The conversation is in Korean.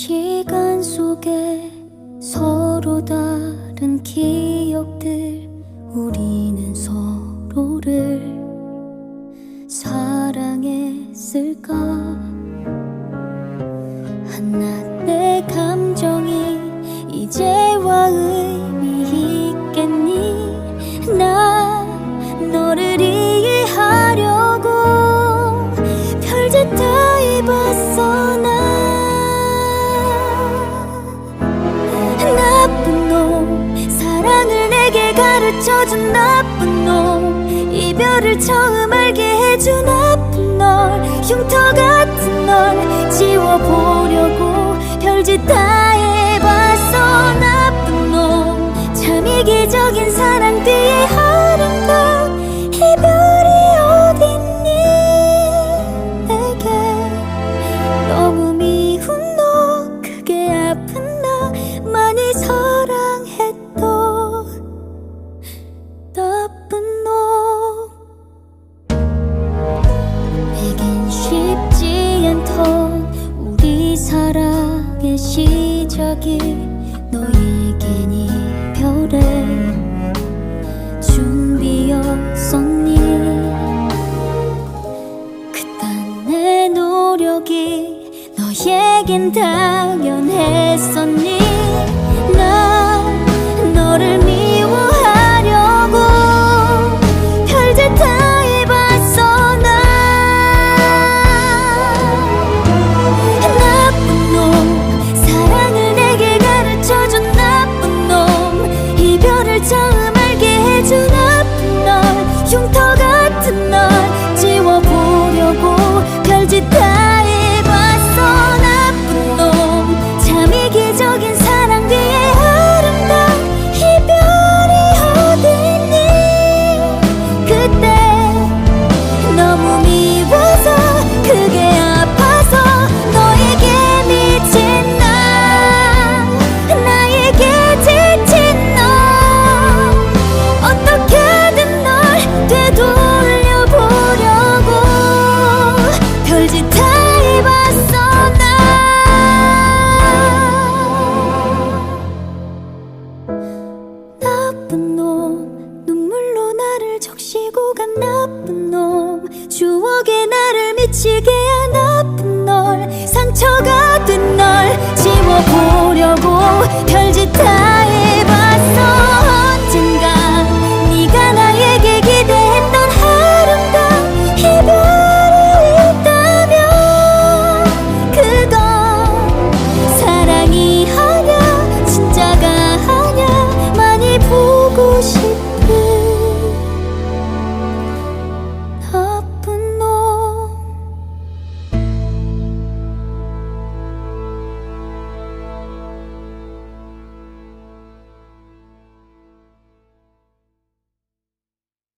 시간 속에 서로 다른 기억들. 우리는 서 가르쳐준 나쁜 놈. 이별을 처음 알게 해준 나쁜 널. 흉터 같은 널 지워보려고 별짓 다 해봤어 나쁜 놈참 이기적인 사랑 뒤에 시작이 너에겐 이별의 준비였었니? 그딴 내 노력이 너에겐 당연했었니 나쁜 놈. 눈물로 나를 적시고 간 나쁜 놈. 추억에 나를 미치게 한 나쁜 널. 상처가 된 널 지워보려고 별짓 다